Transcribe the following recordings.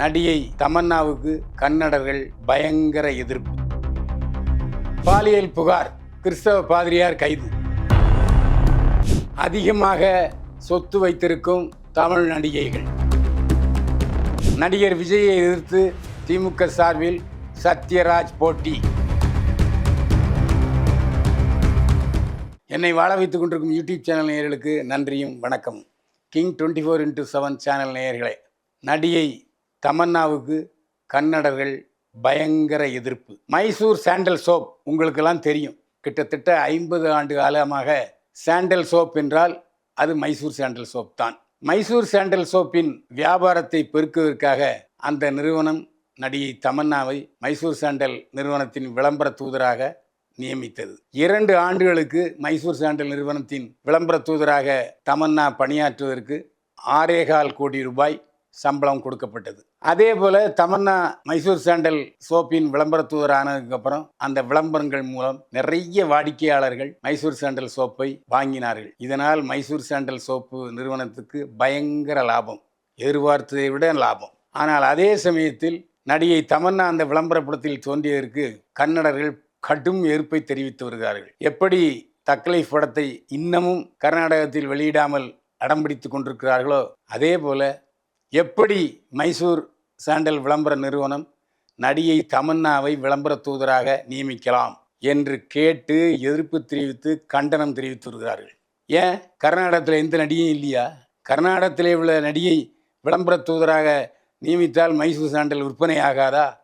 நடிகை தமன்னாவுக்கு கன்னடர்கள் பயங்கர எதிர்ப்பு. பாலியல் புகார் கிறிஸ்தவ பாதிரியார் கைது. அதிகமாக சொத்து வைத்திருக்கும் தமிழ் நடிகைகள். நடிகர் விஜயை எதிர்த்து திமுக சார்பில் சத்யராஜ் போட்டி. என்னை வாழ வைத்துக் கொண்டிருக்கும் யூடியூப் சேனல் நேயர்களுக்கு நன்றியும் வணக்கம் King twenty four into seven channel நேயர்களே நடிகை தமன்னாவுக்கு கன்னடர்கள் பயங்கர எதிர்ப்பு. மைசூர் சாண்டல் சோப் உங்களுக்கெல்லாம் தெரியும். கிட்டத்தட்ட ஐம்பது ஆண்டு காலமாக சாண்டல் சோப் என்றால் அது மைசூர் சாண்டல் சோப் தான். மைசூர் சாண்டல் சோப்பின் வியாபாரத்தை பெருக்குவதற்காக அந்த நிறுவனம் நடிகை தமன்னாவை மைசூர் சாண்டல் நிறுவனத்தின் விளம்பர தூதராக நியமித்தது. இரண்டு ஆண்டுகளுக்கு மைசூர் சாண்டல் நிறுவனத்தின் விளம்பர தூதராக தமன்னா பணியாற்றுவதற்கு ஆறேகால் கோடி ரூபாய் சம்பளம் கொடுக்கப்பட்டது. அதே போல தமன்னா மைசூர் சாண்டல் சோப்பின் விளம்பர தூதர் ஆனதுக்கப்புறம் அந்த விளம்பரங்கள் மூலம் நிறைய வாடிக்கையாளர்கள் மைசூர் சாண்டல் சோப்பை வாங்கினார்கள். இதனால் மைசூர் சாண்டல் சோப்பு நிறுவனத்துக்கு பயங்கர லாபம். எதிர்பார்த்ததை விட லாபம். ஆனால் அதே சமயத்தில் நடிகை தமன்னா அந்த விளம்பர படத்தில் தோன்றியதற்கு கன்னடர்கள் கடும் எதிர்ப்பை தெரிவித்து வருகிறார்கள். எப்படி தக்லைஃப் படத்தை இன்னமும் கர்நாடகத்தில் வெளியிடாமல் அடம்பிடித்து கொண்டிருக்கிறார்களோ அதே போல எப்படி மைசூர் சாண்டல் விளம்பர நிறுவனம் நடிகை தமன்னாவை விளம்பர தூதராக நியமிக்கலாம் என்று கேட்டு எதிர்ப்பு தெரிவித்து கண்டனம் தெரிவித்து வருகிறார்கள். ஏன்? கர்நாடகத்தில் எந்த நடிகையும் இல்லையா? கர்நாடகத்திலே உள்ள நடிகை விளம்பர தூதராக நியமித்தால் மைசூர் சாண்டல் விற்பனை ஆகாதா?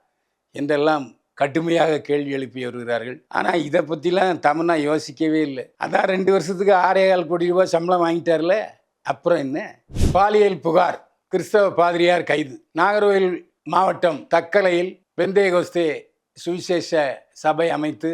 என்றெல்லாம் கடுமையாக கேள்வி எழுப்பி வருகிறார்கள். ஆனால் இதை பற்றிலாம் தமன்னா யோசிக்கவே இல்லை. அதான் ரெண்டு வருஷத்துக்கு ஆறே கால் கோடி ரூபாய் சம்பளம் வாங்கிட்டார்ல. அப்புறம் என்ன? பாலியல் புகார். கிறிஸ்தவ பாதிரியார் கைது. நாகர்கோவில் மாவட்டம் தக்கலையில் பெந்தேகோஸ்தே சுவிசேஷ சபை அமைத்து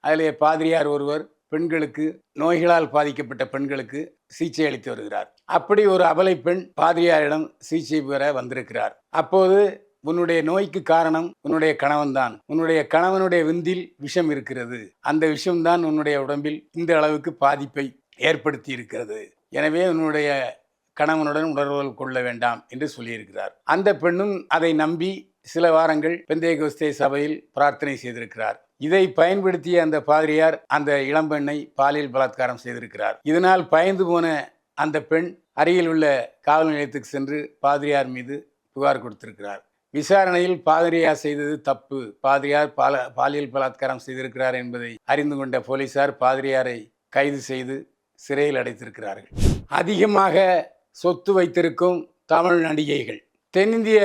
அதிலே பாதிரியார் ஒருவர் பெண்களுக்கு நோய்களால் பாதிக்கப்பட்ட பெண்களுக்கு சிகிச்சை அளித்து வருகிறார். அப்படி ஒரு அபலை பெண் பாதிரியாரிடம் சிகிச்சை பெற வந்திருக்கிறார். அப்போது உன்னுடைய நோய்க்கு காரணம் உன்னுடைய கணவன்தான். உன்னுடைய கணவனுடைய விந்தில் விஷம் இருக்கிறது. அந்த விஷம்தான் உன்னுடைய உடம்பில் இந்த அளவுக்கு பாதிப்பை ஏற்படுத்தி இருக்கிறது. எனவே உன்னுடைய கணவனுடன் உணர்வுகள் கொள்ள வேண்டாம் என்று சொல்லியிருக்கிறார். அந்த பெண்ணும் அதை நம்பி சில வாரங்கள் பெந்தேகோஸ்தே சபையில் பிரார்த்தனை செய்திருக்கிறார். இதை பயன்படுத்திய அந்த பாதிரியார் அந்த இளம்பெண்ணை பாலியல் பலாத்காரம் செய்திருக்கிறார். இதனால் பயந்து போன அந்த பெண் அருகில் உள்ள காவல் நிலையத்துக்கு சென்று பாதிரியார் மீது புகார் கொடுத்திருக்கிறார். விசாரணையில் பாதிரியார் செய்தது தப்பு. பாதிரியார் பால பாலியல் பலாத்காரம் செய்திருக்கிறார் என்பதை அறிந்து கொண்ட போலீசார் பாதிரியாரை கைது செய்து சிறையில் அடைத்திருக்கிறார்கள். அதிகமாக சொத்து வைத்திருக்கும் தமிழ் நடிகைகள். தென்னிந்திய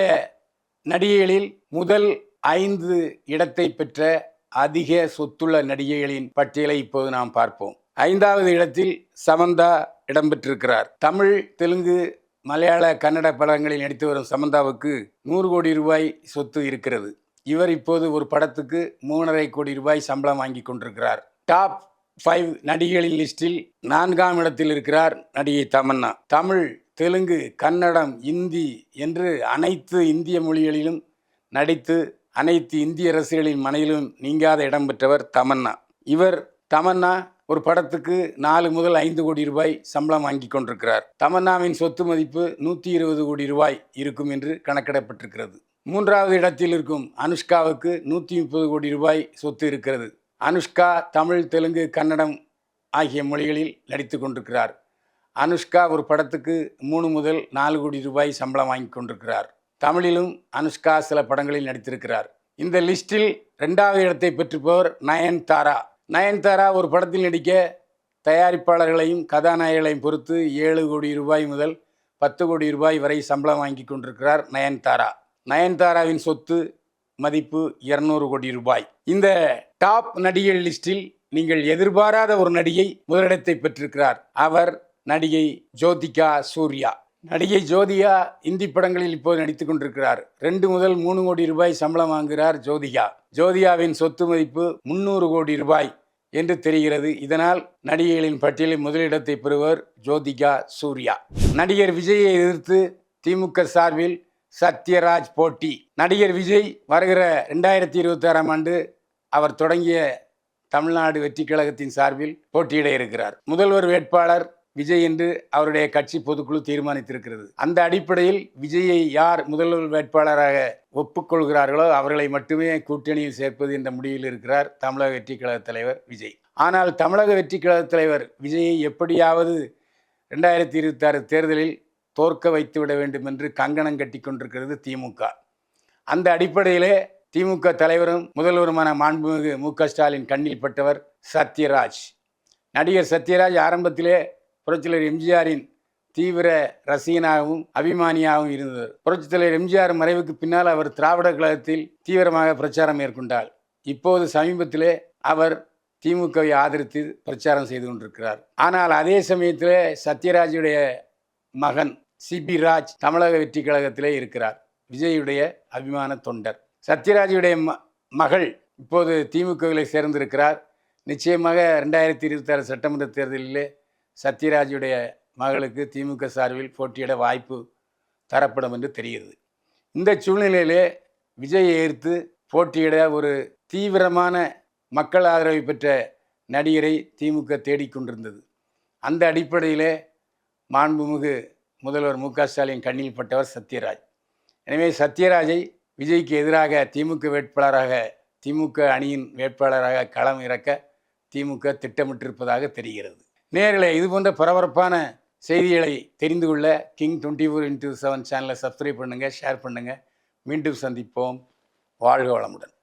நடிகைகளில் முதல் ஐந்து இடத்தை பெற்ற அதிக சொத்துள்ள நடிகைகளின் பட்டியலை இப்போது நாம் பார்ப்போம். ஐந்தாவது இடத்தில் சமந்தா இடம்பெற்றிருக்கிறார். தமிழ் தெலுங்கு மலையாள கன்னட படங்களில் நடித்து வரும் சமந்தாவுக்கு நூறு கோடி ரூபாய் சொத்து இருக்கிறது. இவர் இப்போது ஒரு படத்துக்கு மூணரை கோடி ரூபாய் சம்பளம் வாங்கி கொண்டிருக்கிறார். டாப் ஃபைவ் நடிகைகளின் லிஸ்டில் நான்காம் இடத்தில் இருக்கிறார் நடிகை தமன்னா. தமிழ் தெலுங்கு கன்னடம் இந்தி என்று அனைத்து இந்திய மொழிகளிலும் நடித்து அனைத்து இந்திய ரசிகர்களின் மனையிலும் நீங்காத இடம் பெற்றவர் தமன்னா. இவர் தமன்னா ஒரு படத்துக்கு நாலு முதல் ஐந்து கோடி ரூபாய் சம்பளம் வாங்கி கொண்டிருக்கிறார். தமன்னாவின் சொத்து மதிப்பு நூற்றி இருபது கோடி ரூபாய் இருக்கும் என்று கணக்கிடப்பட்டிருக்கிறது. மூன்றாவது இடத்தில் இருக்கும் அனுஷ்காவுக்கு நூற்றி முப்பது கோடி ரூபாய் சொத்து இருக்கிறது. அனுஷ்கா தமிழ் தெலுங்கு கன்னடம் ஆகிய மொழிகளில் நடித்து கொண்டிருக்கிறார். அனுஷ்கா ஒரு படத்துக்கு மூணு முதல் நாலு கோடி ரூபாய் சம்பளம் வாங்கி கொண்டிருக்கிறார். தமிழிலும் அனுஷ்கா சில படங்களில் நடித்திருக்கிறார். இந்த லிஸ்டில் ரெண்டாவது இடத்தை பெற்றுப்பவர் நயன்தாரா. நயன்தாரா ஒரு படத்தில் நடிக்க தயாரிப்பாளர்களையும் கதாநாயகர்களையும் பொறுத்து ஏழு கோடி ரூபாய் முதல் பத்து கோடி ரூபாய் வரை சம்பளம் வாங்கி கொண்டிருக்கிறார் நயன்தாரா. நயன்தாராவின் சொத்து மதிப்பு இருநூறு கோடி ரூபாய். இந்த டாப் நடிகை லிஸ்டில் நீங்கள் எதிர்பாராத ஒரு நடிகை முதலிடத்தை பெற்றிருக்கிறார். அவர் நடிகை ஜோதிகா சூர்யா. நடிகை ஜோதிகா இந்தி படங்களில் இப்போது நடித்துக் கொண்டிருக்கிறார். ரெண்டு முதல் மூணு கோடி ரூபாய் சம்பளம் வாங்குகிறார் ஜோதிகா. ஜோதிகாவின் சொத்து மதிப்பு முன்னூறு கோடி ரூபாய் என்று தெரிகிறது. இதனால் நடிகைகளின் பட்டியலில் முதலிடத்தை பெறுவர் ஜோதிகா சூர்யா. நடிகர் விஜயை எதிர்த்து திமுக சார்பில் சத்யராஜ் போட்டி. நடிகர் விஜய் வருகிற ரெண்டாயிரத்தி இருபத்தி ஆறாம் ஆண்டு அவர் தொடங்கிய தமிழ்நாடு வெற்றி கழகத்தின் சார்பில் போட்டியிட இருக்கிறார். முதல்வர் வேட்பாளர் விஜய் என்று அவருடைய கட்சி பொதுக்குழு தீர்மானித்திருக்கிறது. அந்த அடிப்படையில் விஜயை யார் முதல்வர் வேட்பாளராக ஒப்புக்கொள்கிறார்களோ அவர்களை மட்டுமே கூட்டணியில் சேர்ப்பது என்ற முடிவில் இருக்கிறார் தமிழக வெற்றி கழக தலைவர் விஜய். ஆனால் தமிழக வெற்றி கழக தலைவர் விஜயை எப்படியாவது ரெண்டாயிரத்தி இருபத்தாறு தேர்தலில் தோற்க வைத்து விட வேண்டும் என்று கங்கணம் கட்டி கொண்டிருக்கிறது திமுக. அந்த அடிப்படையிலே திமுக தலைவரும் முதல்வருமான மாண்புமிகு மு க ஸ்டாலின் கண்ணில் பட்டவர் சத்யராஜ். நடிகர் சத்யராஜ் ஆரம்பத்திலே புரட்சித்தலைவர் எம்ஜிஆரின் தீவிர ரசிகனாகவும் அபிமானியாகவும் இருந்தவர். புரட்சித்தலைவர் எம்ஜிஆர் மறைவுக்கு பின்னால் அவர் திராவிட கழகத்தில் தீவிரமாக பிரச்சாரம் மேற்கொண்டார். இப்போது சமீபத்திலே அவர் திமுகவை ஆதரித்து பிரச்சாரம் செய்து கொண்டிருக்கிறார். ஆனால் அதே சமயத்தில் சத்யராஜுடைய மகன் சிபி ராஜ் தமிழக வெற்றி கழகத்திலே இருக்கிறார். விஜயுடைய அபிமான தொண்டர். சத்யராஜுடைய ம மகள் இப்போது திமுகவில் சேர்ந்திருக்கிறார். நிச்சயமாக ரெண்டாயிரத்தி இருபத்தாறு சட்டமன்ற தேர்தலிலே சத்யராஜுடைய மகளுக்கு திமுக சார்பில் போட்டியிட வாய்ப்பு தரப்படும் என்று தெரிகிறது. இந்த சூழ்நிலையிலே விஜயை எதிர்த்து போட்டியிட ஒரு தீவிரமான மக்கள் ஆதரவை பெற்ற நடிகரை திமுக தேடிக்கொண்டிருந்தது அந்த அடிப்படையிலே மாண்புமிகு முதல்வர் மு க ஸ்டாலின் கண்ணில் பட்டவர் சத்யராஜ். எனவே சத்யராஜை விஜய்க்கு எதிராக திமுக வேட்பாளராக திமுக அணியின் வேட்பாளராக களம் இறக்க திமுக திட்டமிட்டிருப்பதாக தெரிகிறது. நேரில் இது போன்ற பரபரப்பான செய்திகளை தெரிந்து கொள்ள King twenty four into seven சேனலை சப்ஸ்கிரைப் பண்ணுங்கள் ஷேர் பண்ணுங்கள் மீண்டும் சந்திப்போம். வாழ்க வளமுடன்.